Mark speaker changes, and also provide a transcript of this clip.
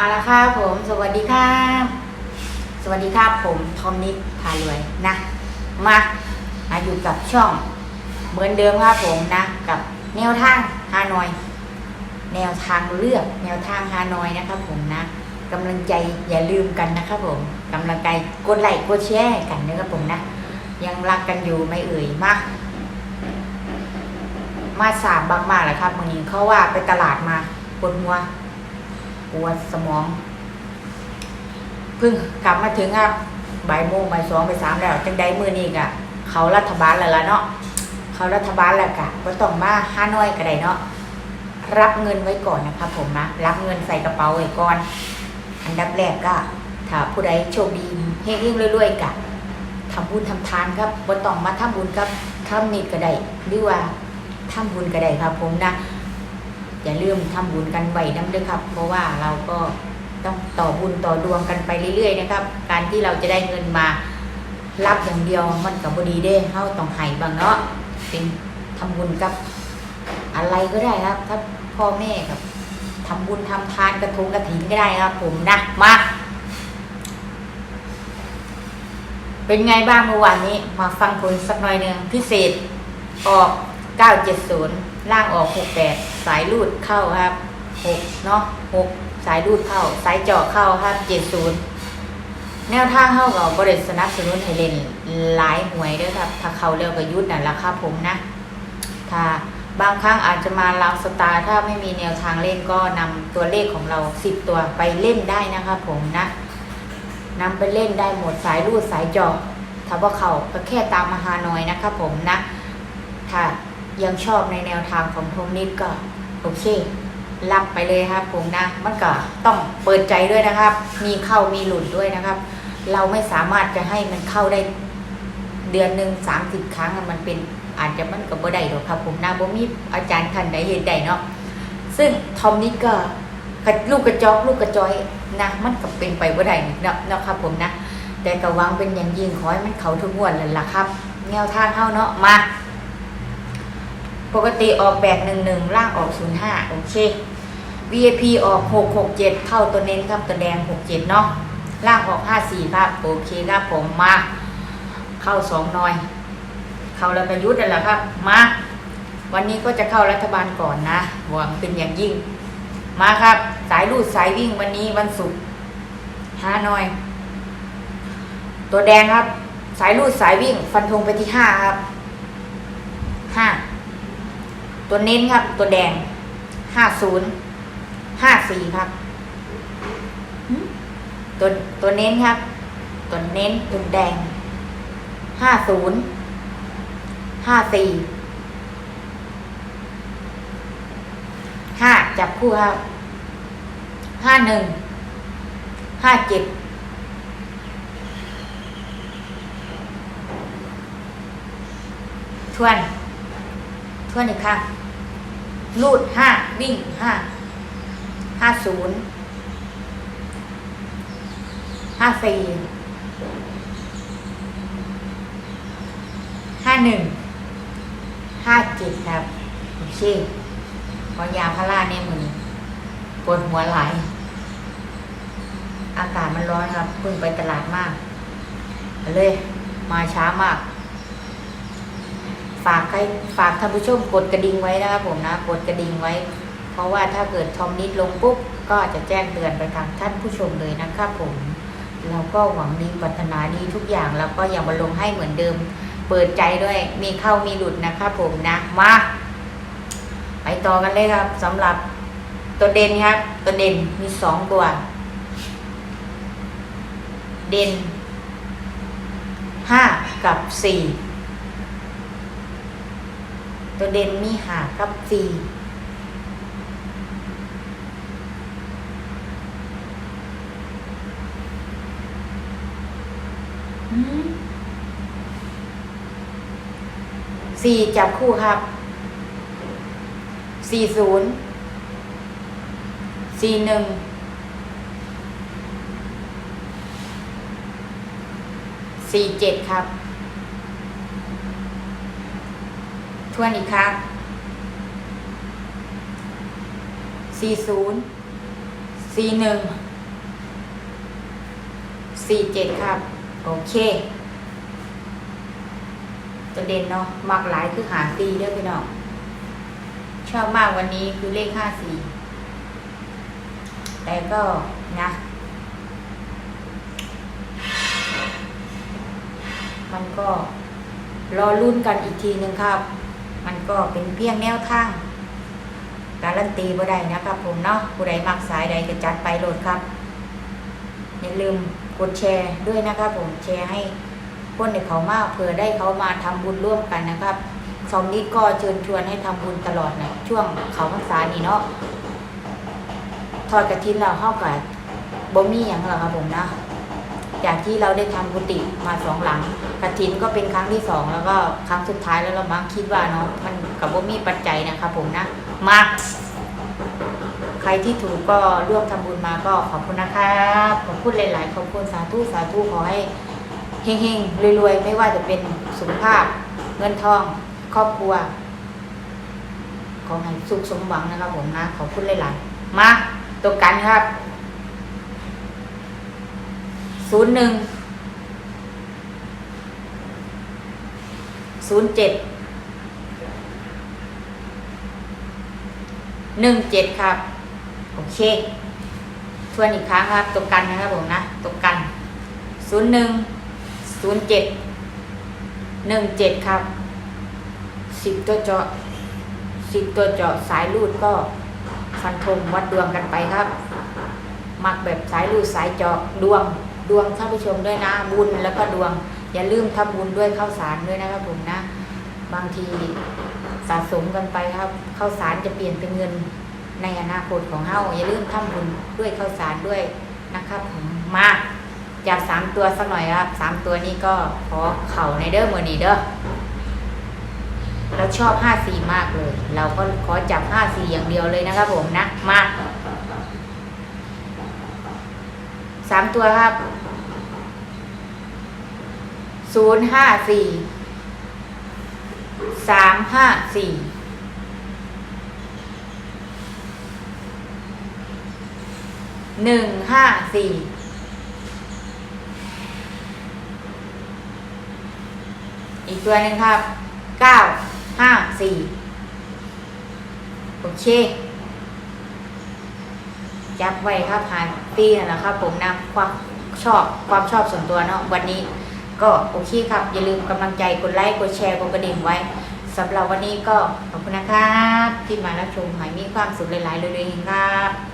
Speaker 1: เอาละครับผม สวัสดีครับสวัสดีครับผมทอมนิดพารวยนะมามาอยู่กับช่อง เหมือนเดิมครับผมนะกับแนวทางฮานอย แนวทางเลือกแนวทางฮานอยนะครับผมนะกำลังใจอย่าลืมกันนะครับผมกำลังใจกดไลค์กดแชร์กันนะครับผมนะ ยังรักกันอยู่ไม่เอ่ยมามาสามบักมากเลยครับวันนี้เขาว่าไปตลาดมาปวดหัว ปวดสมองเพิ่งกลับมาถึงครับบ่ายโมงบ่ายสองบ่ายสามแล้วจังได้มือนี้กะเขารัฐบาลแล้วล่ะเนาะเขารัฐบาลแล้วกะก็ต้องมาห้าน้อยก็ได้เนาะรับเงินไว้ก่อนนะครับผมนะรับเงินใส่กระเป๋าไว้ก่อน อันดับแรกก็ ถ้าผู้ใดโชคดีเฮงๆรวยๆกะทำบุญทำทานครับบ่ต้องมาทำบุญกับทำนิดก็ได้หรือว่าทำบุญก็ได้ครับผมนะ อย่าลืมทำบุญกันไว้น้ำด้วยครับ เพราะว่าเราก็ต้องต่อบุญต่อดวงกันไปเรื่อยๆนะครับ การที่เราจะได้เงินมารับอย่างเดียวมันกับบดีเด้เฮาต้องให้บางเนาะเป็นทำบุญกับอะไรก็ได้ครับ ถ้าพ่อแม่กับทำบุญทำทานกระทงกระถิ่นก็ได้ครับ ผมนะมาเป็นไงบ้างเมื่อวานนี้ มาฟังผลสักหน่อยหนึ่งพิเศษออก 970 ล่างออก68สายรูดเข้าครับ6เนาะ6สายรูดเข้า สายเจาะเข้าครับ70แนวทางเข้ากับบริษัทสนับสนุนให้เล่นหลายหวยด้วยครับ ถ้าเขาเร็วก็ยุดนั่นแหละครับผมนะ ถ้าบางครั้งอาจจะมาลาวสตาร์ถ้าไม่มีแนวทางเล่นก็นำตัวเลขของเรา10ตัวไปเล่นได้นะครับผมนะนำไปเล่นได้หมดสายรูดสายจาะถ้าว่าเขาก็แค่ตามมาหาหน่อยนะครับผมนะถ้า ยังชอบในแนวทางของพงนิดก็โอเค รับไปเลยครับผมนะ มันก็ต้องเปิดใจด้วยนะครับ มีเข้ามีหลุดด้วยนะครับ เราไม่สามารถจะให้มันเข้าได้เดือนหนึ่งสามสิบครั้งมันเป็นอาจจะมันก็บ่ได้หรอกครับ ผมนะบ่มีอาจารย์ท่านใดเห็นใดเนาะซึ่งทอมนี่ก็ลูกกระจอกลูกกระจอยนะมันก็เป็นไปบ่ได้เนาะเนาะครับ ผมนะแต่ก็หวังเป็นอย่างยิ่งขอให้มันเขาทุกงวันแหละล่ะครับ แนวทางเข้าเนาะมา ปกติออกแปดหนึ่งหนึ่งล่างออกศูนย์ห้าโอเค VIP ออกหกหกเจ็ดเข้าตัวเน้นครับตัวแดงหกเจ็ดเนาะล่างออกห้าสี่ครับ โอเคครับผมมา เข้าสองหน่อย เข้าแล้วประยุทธ์นั่นแหละครับ มา วันนี้ก็จะเข้ารัฐบาลก่อนนะ หวังเป็นอย่างยิ่ง มาครับ สายลูดสายวิ่งวันนี้วันศุกร์ห้าหน่อย ตัวแดงครับ สายลูดสายวิ่ง ฟันธงไปที่ห้าครับห้า ตัวเน้นครับ ตัวแดงห้าศูนย์ห้าสี่ครับ ตัวตัวเน้นครับ ตัวเน้นตัวแดงห้าศูนย์ห้าสี่ห้าจับคู่ครับห้าหนึ่งห้าเจ็ดทวน ทวนอีกครั้ง ลูดห้าวิ่งห้าห้าศูนย์ห้าสี่ห้าหนึ่งห้าเจ็ดครับโอเคพอยาพาราเนี่ยมือนปวดหัวไหลอากาศมันร้อนครับเพิ่งไปตลาดมาก เลย มาช้ามาก ฝากใครฝากท่านผู้ชมกดกระดิ่งไว้นะครับผมนะกดกระดิ่งไว้ เพราะว่าถ้าเกิดทอมนิดลงปุ๊บก็จะแจ้งเตือนไปทางท่านผู้ชมเลยนะครับผมเราก็หวังดีปรารถนาดีทุกอย่างแล้วก็อย่ามาลงให้เหมือนเดิม เปิดใจด้วยมีเข้ามีหลุดนะครับผมนะมาไปต่อกันเลยครับสำหรับตัวเด่นครับ ตัวเด่นมีสองตัว เด่นห้ากับสี่ ตัวเด่นมีหากับสี่สี่จับคู่ครับ สี่ศูนย์ สี่หนึ่ง สี่เจ็ดครับ ท วนอีกครั้งสี่ศูนย์สี่หนึ่งสี่เจ็ดครับ โอเคตัวเด่นเนาะมากหลายคือหาตีเด้อพี่น้องชอบมากวันนี้คือเลขห้าสี่แต่ก็นะ มันก็รอรุ่นกันอีกทีหนึ่งครับ มันก็เป็นเพียงแนวทางการันตีบ่ได้นะครับผมเนาะผู้ใดมักสายใดก็จัดไปโหลดครับอย่าลืมกดแชร์ด้วยนะครับผมแชร์ให้คนในเขามาเผื่อได้เขามาทำบุญร่วมกันนะครับสองนี้ก็เชิญชวนให้ทำบุญตลอดนะช่วงเขาพรรษานี่เนาะทอดกระถินเราเข้ากับบ่มีอย่างหรอครับผมนะ จากที่เราได้ทำกุฏิมาสองหลังกระถินก็เป็นครั้งที่สองแล้วก็ครั้งสุดท้ายแล้วเรามักคิดว่าเนาะมันกับบ่ามีปัจจัยนะครับผมนะมาใครที่ถูกก็ร่วมทำบุญมาก็ขอบคุณนะครับขอบคุณหลาย ๆ ขอบคุณสาธุสาธุขอให้เฮงๆรวยๆ ไม่ว่าจะเป็นสุขภาพ เงินทอง ครอบครัว ขอให้สุขสมหวังนะครับผมนะ ขอบคุณหลาย ๆ มาตกกันครับ ศูนย์หนึ่งศูนย์เจ็ดหนึ่งเจ็ดครับ โอเค ทวนอีกครั้งครับตกกันนะครับผมนะตกกันศูนย์หนึ่งศูนย์เจ็ดหนึ่งเจ็ดครับสิบตัวเจาะสิบตัวเจาะสายรูดก็ฟันธงวัดดวงกันไปครับ มักแบบสายรูดสายเจาะดวง ดวงท่านผู้ชมด้วยนะ บุญแล้วก็ดวง อย่าลืมทำบุญด้วยข้าวสารด้วยนะครับผมนะ บางทีสะสมกันไปครับข้าวสารจะเปลี่ยนเป็นเงินในอนาคตของเฮาอย่าลืมทำบุญด้วยข้าวสารด้วยนะครับผมมาจากสามตัวสักหน่อยครับสามตัวนี้ก็ขอเข่าในเด้อมือนี้เด้อเราชอบห้าสี่มากเลย เราก็ขอจับห้าสี่อย่างเดียวเลยนะครับผมนะมาสามตัวครับ ศูนย์ห้าสี่สามห้าสี่หนึ่งห้าสี่อีกตัวหนึ่งครับเก้าห้าสี่โอเค จับไว้ครับหาตีนั่นะครับ ผมนะความชอบความชอบส่วนตัวเนาะวันนี้ ก็โอเคครับ อย่าลืมกำลังใจกดไลค์กดแชร์กดกระดิ่งไว้สำหรับวันนี้ก็ขอบคุณนะครับที่มารับชมหมายมีความสุขหลายๆเลยๆครับ